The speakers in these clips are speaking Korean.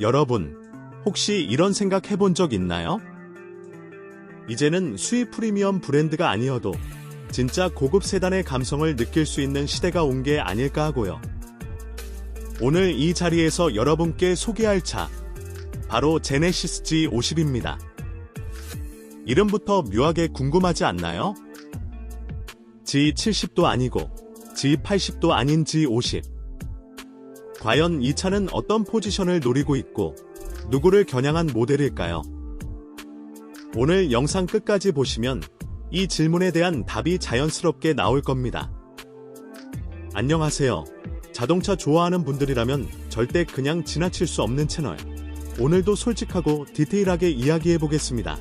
여러분, 혹시 이런 생각 해본 적 있나요? 이제는 수입 프리미엄 브랜드가 아니어도 진짜 고급 세단의 감성을 느낄 수 있는 시대가 온 게 아닐까 하고요. 오늘 이 자리에서 여러분께 소개할 차, 바로 제네시스 G50입니다. 이름부터 묘하게 궁금하지 않나요? G70도 아니고 G80도 아닌 G50. 과연 이 차는 어떤 포지션을 노리고 있고 누구를 겨냥한 모델일까요? 오늘 영상 끝까지 보시면 이 질문에 대한 답이 자연스럽게 나올 겁니다. 안녕하세요. 자동차 좋아하는 분들이라면 절대 그냥 지나칠 수 없는 채널. 오늘도 솔직하고 디테일하게 이야기해 보겠습니다.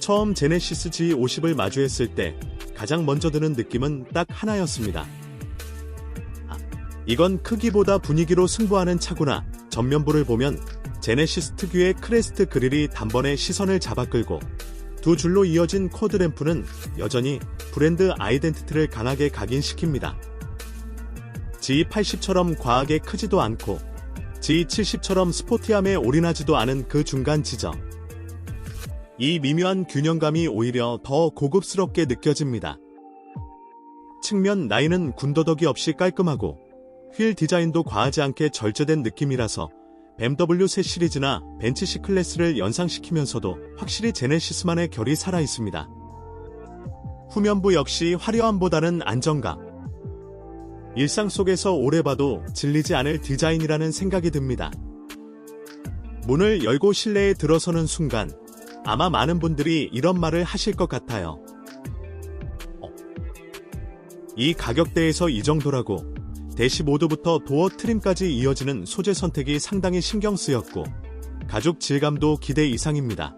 처음 제네시스 G50을 마주했을 때 가장 먼저 드는 느낌은 딱 하나였습니다. 아, 이건 크기보다 분위기로 승부하는 차구나. 전면부를 보면 제네시스 특유의 크레스트 그릴이 단번에 시선을 잡아 끌고 두 줄로 이어진 코드 램프는 여전히 브랜드 아이덴티티를 강하게 각인시킵니다. G80처럼 과하게 크지도 않고 G70처럼 스포티함에 올인하지도 않은 그 중간 지점. 이 미묘한 균형감이 오히려 더 고급스럽게 느껴집니다. 측면 라인은 군더더기 없이 깔끔하고 휠 디자인도 과하지 않게 절제된 느낌이라서 BMW 새 시리즈나 벤츠 C 클래스를 연상시키면서도 확실히 제네시스만의 결이 살아 있습니다. 후면부 역시 화려함보다는 안정감. 일상 속에서 오래 봐도 질리지 않을 디자인이라는 생각이 듭니다. 문을 열고 실내에 들어서는 순간 아마 많은 분들이 이런 말을 하실 것 같아요. 어, 이 가격대에서 이 정도라고 대시모드부터 도어 트림까지 이어지는 소재 선택이 상당히 신경 쓰였고 가죽 질감도 기대 이상입니다.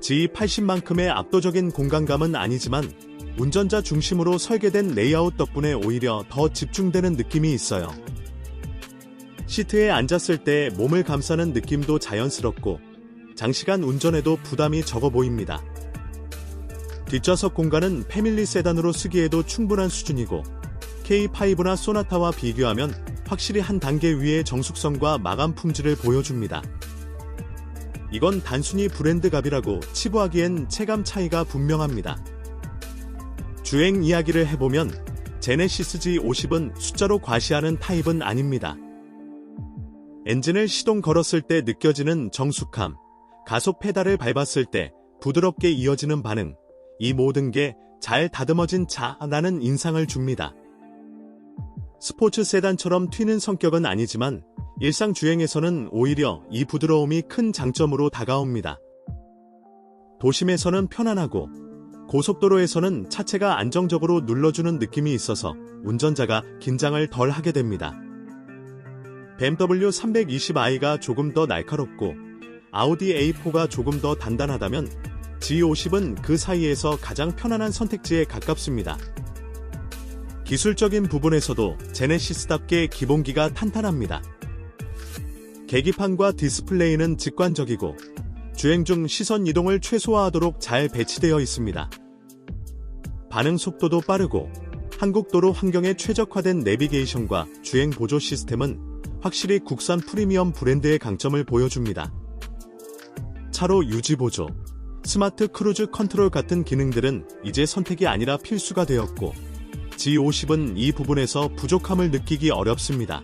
G80만큼의 압도적인 공간감은 아니지만 운전자 중심으로 설계된 레이아웃 덕분에 오히려 더 집중되는 느낌이 있어요. 시트에 앉았을 때 몸을 감싸는 느낌도 자연스럽고 장시간 운전에도 부담이 적어 보입니다. 뒷좌석 공간은 패밀리 세단으로 쓰기에도 충분한 수준이고 K5나 소나타와 비교하면 확실히 한 단계 위의 정숙성과 마감 품질을 보여줍니다. 이건 단순히 브랜드갑이라고 치부하기엔 체감 차이가 분명합니다. 주행 이야기를 해보면 제네시스 G50은 숫자로 과시하는 타입은 아닙니다. 엔진을 시동 걸었을 때 느껴지는 정숙함, 가속 페달을 밟았을 때 부드럽게 이어지는 반응, 이 모든 게 잘 다듬어진 차라는 인상을 줍니다. 스포츠 세단처럼 튀는 성격은 아니지만 일상 주행에서는 오히려 이 부드러움이 큰 장점으로 다가옵니다. 도심에서는 편안하고 고속도로에서는 차체가 안정적으로 눌러주는 느낌이 있어서 운전자가 긴장을 덜 하게 됩니다. BMW 320i가 조금 더 날카롭고 아우디 A4가 조금 더 단단하다면 G50은 그 사이에서 가장 편안한 선택지에 가깝습니다. 기술적인 부분에서도 제네시스답게 기본기가 탄탄합니다. 계기판과 디스플레이는 직관적이고 주행 중 시선 이동을 최소화하도록 잘 배치되어 있습니다. 반응 속도도 빠르고 한국 도로 환경에 최적화된 내비게이션과 주행 보조 시스템은 확실히 국산 프리미엄 브랜드의 강점을 보여줍니다. 차로 유지 보조, 스마트 크루즈 컨트롤 같은 기능들은 이제 선택이 아니라 필수가 되었고 G50은 이 부분에서 부족함을 느끼기 어렵습니다.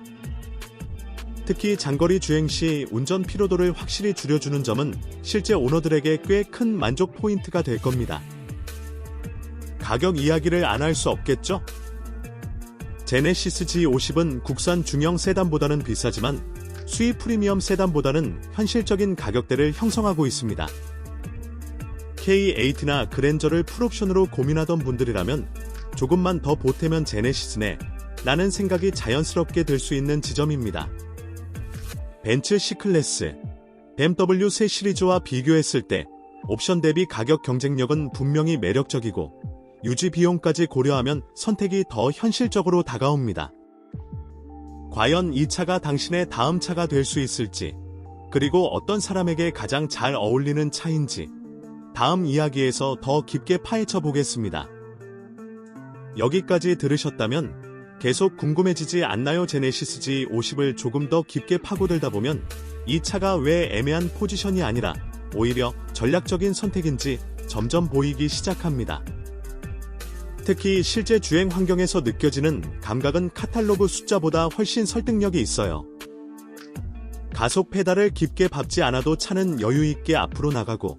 특히 장거리 주행 시 운전 피로도를 확실히 줄여주는 점은 실제 오너들에게 꽤 큰 만족 포인트가 될 겁니다. 가격 이야기를 안 할 수 없겠죠? 제네시스 G50은 국산 중형 세단보다는 비싸지만 수입 프리미엄 세단보다는 현실적인 가격대를 형성하고 있습니다. K8나 그랜저를 풀옵션으로 고민하던 분들이라면 조금만 더 보태면 제네시스네 라는 생각이 자연스럽게 들 수 있는 지점입니다. 벤츠 C클래스, BMW 새 시리즈와 비교했을 때 옵션 대비 가격 경쟁력은 분명히 매력적이고 유지 비용까지 고려하면 선택이 더 현실적으로 다가옵니다. 과연 이 차가 당신의 다음 차가 될 수 있을지, 그리고 어떤 사람에게 가장 잘 어울리는 차인지, 다음 이야기에서 더 깊게 파헤쳐 보겠습니다. 여기까지 들으셨다면 계속 궁금해지지 않나요? 제네시스 G50을 조금 더 깊게 파고들다 보면 이 차가 왜 애매한 포지션이 아니라 오히려 전략적인 선택인지 점점 보이기 시작합니다. 특히 실제 주행 환경에서 느껴지는 감각은 카탈로그 숫자보다 훨씬 설득력이 있어요. 가속 페달을 깊게 밟지 않아도 차는 여유 있게 앞으로 나가고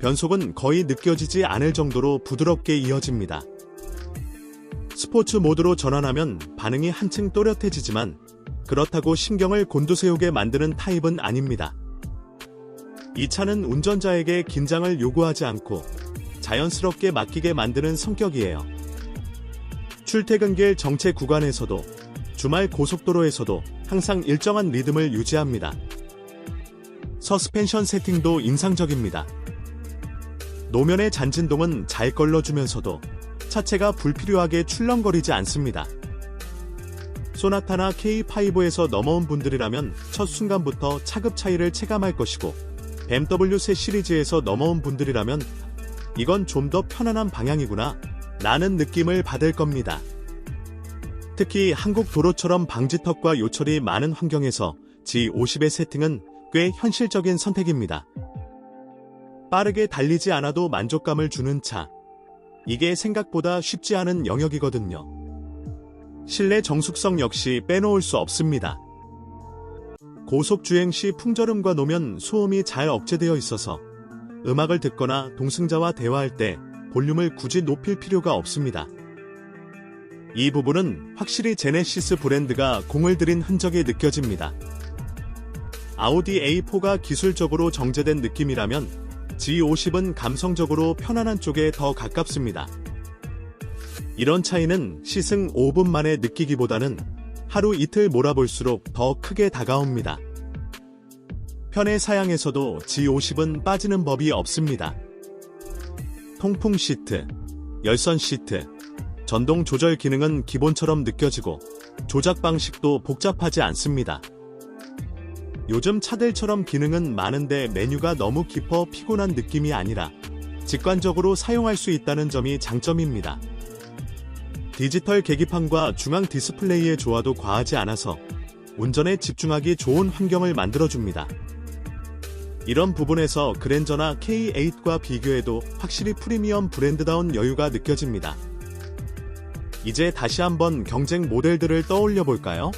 변속은 거의 느껴지지 않을 정도로 부드럽게 이어집니다. 스포츠 모드로 전환하면 반응이 한층 또렷해지지만 그렇다고 신경을 곤두세우게 만드는 타입은 아닙니다. 이 차는 운전자에게 긴장을 요구하지 않고 자연스럽게 맡기게 만드는 성격이에요. 출퇴근길 정체 구간에서도 주말 고속도로에서도 항상 일정한 리듬을 유지합니다. 서스펜션 세팅도 인상적입니다. 노면의 잔진동은 잘 걸러주면서도 차체가 불필요하게 출렁거리지 않습니다. 소나타나 K5에서 넘어온 분들이라면 첫 순간부터 차급 차이를 체감할 것이고 BMW 새 시리즈에서 넘어온 분들이라면 이건 좀 더 편안한 방향이구나 라는 느낌을 받을 겁니다. 특히 한국 도로처럼 방지턱과 요철이 많은 환경에서 G50의 세팅은 꽤 현실적인 선택입니다. 빠르게 달리지 않아도 만족감을 주는 차. 이게 생각보다 쉽지 않은 영역이거든요. 실내 정숙성 역시 빼놓을 수 없습니다. 고속주행 시 풍절음과 노면 소음이 잘 억제되어 있어서 음악을 듣거나 동승자와 대화할 때 볼륨을 굳이 높일 필요가 없습니다. 이 부분은 확실히 제네시스 브랜드가 공을 들인 흔적이 느껴집니다. 아우디 A4가 기술적으로 정제된 느낌이라면 G50은 감성적으로 편안한 쪽에 더 가깝습니다. 이런 차이는 시승 5분 만에 느끼기보다는 하루 이틀 몰아볼수록 더 크게 다가옵니다. 편의 사양에서도 G50은 빠지는 법이 없습니다. 통풍 시트, 열선 시트, 전동 조절 기능은 기본처럼 느껴지고 조작 방식도 복잡하지 않습니다. 요즘 차들처럼 기능은 많은데 메뉴가 너무 깊어 피곤한 느낌이 아니라 직관적으로 사용할 수 있다는 점이 장점입니다. 디지털 계기판과 중앙 디스플레이의 조화도 과하지 않아서 운전에 집중하기 좋은 환경을 만들어줍니다. 이런 부분에서 그랜저나 K8과 비교해도 확실히 프리미엄 브랜드다운 여유가 느껴집니다. 이제 다시 한번 경쟁 모델들을 떠올려 볼까요?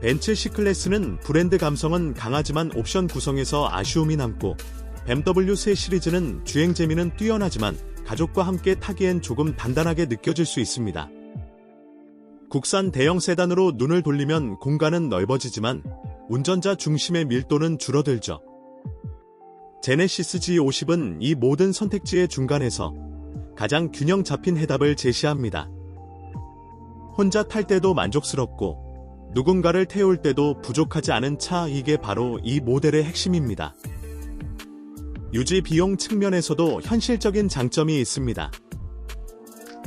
벤츠 C클래스는 브랜드 감성은 강하지만 옵션 구성에서 아쉬움이 남고 BMW 새 시리즈는 주행 재미는 뛰어나지만 가족과 함께 타기엔 조금 단단하게 느껴질 수 있습니다. 국산 대형 세단으로 눈을 돌리면 공간은 넓어지지만 운전자 중심의 밀도는 줄어들죠. 제네시스 G50은 이 모든 선택지의 중간에서 가장 균형 잡힌 해답을 제시합니다. 혼자 탈 때도 만족스럽고 누군가를 태울 때도 부족하지 않은 차 이게 바로 이 모델의 핵심입니다. 유지 비용 측면에서도 현실적인 장점이 있습니다.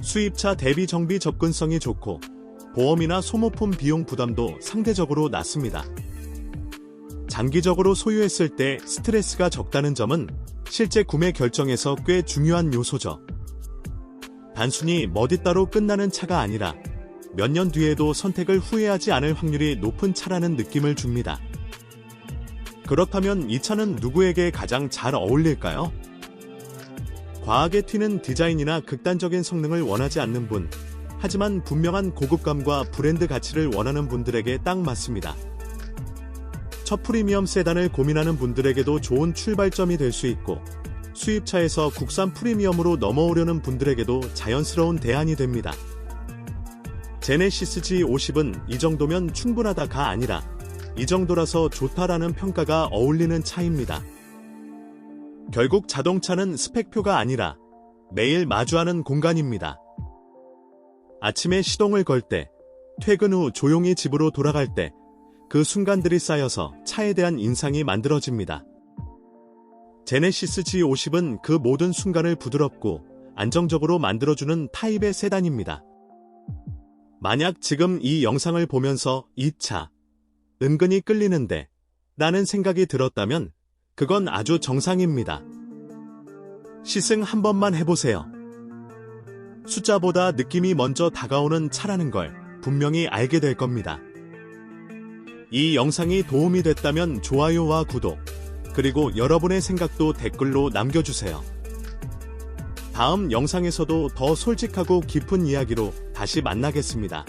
수입차 대비 정비 접근성이 좋고 보험이나 소모품 비용 부담도 상대적으로 낮습니다. 장기적으로 소유했을 때 스트레스가 적다는 점은 실제 구매 결정에서 꽤 중요한 요소죠. 단순히 머디따로 끝나는 차가 아니라 몇 년 뒤에도 선택을 후회하지 않을 확률이 높은 차라는 느낌을 줍니다. 그렇다면 이 차는 누구에게 가장 잘 어울릴까요? 과하게 튀는 디자인이나 극단적인 성능을 원하지 않는 분, 하지만 분명한 고급감과 브랜드 가치를 원하는 분들에게 딱 맞습니다. 첫 프리미엄 세단을 고민하는 분들에게도 좋은 출발점이 될 수 있고, 수입차에서 국산 프리미엄으로 넘어오려는 분들에게도 자연스러운 대안이 됩니다. 제네시스 G50은 이 정도면 충분하다가 아니라 이 정도라서 좋다라는 평가가 어울리는 차입니다. 결국 자동차는 스펙표가 아니라 매일 마주하는 공간입니다. 아침에 시동을 걸 때, 퇴근 후 조용히 집으로 돌아갈 때, 그 순간들이 쌓여서 차에 대한 인상이 만들어집니다. 제네시스 G50은 그 모든 순간을 부드럽고 안정적으로 만들어주는 타입의 세단입니다. 만약 지금 이 영상을 보면서 이 차, 은근히 끌리는데 라는 생각이 들었다면 그건 아주 정상입니다. 시승 한 번만 해보세요. 숫자보다 느낌이 먼저 다가오는 차라는 걸 분명히 알게 될 겁니다. 이 영상이 도움이 됐다면 좋아요와 구독, 그리고 여러분의 생각도 댓글로 남겨주세요. 다음 영상에서도 더 솔직하고 깊은 이야기로 다시 만나겠습니다.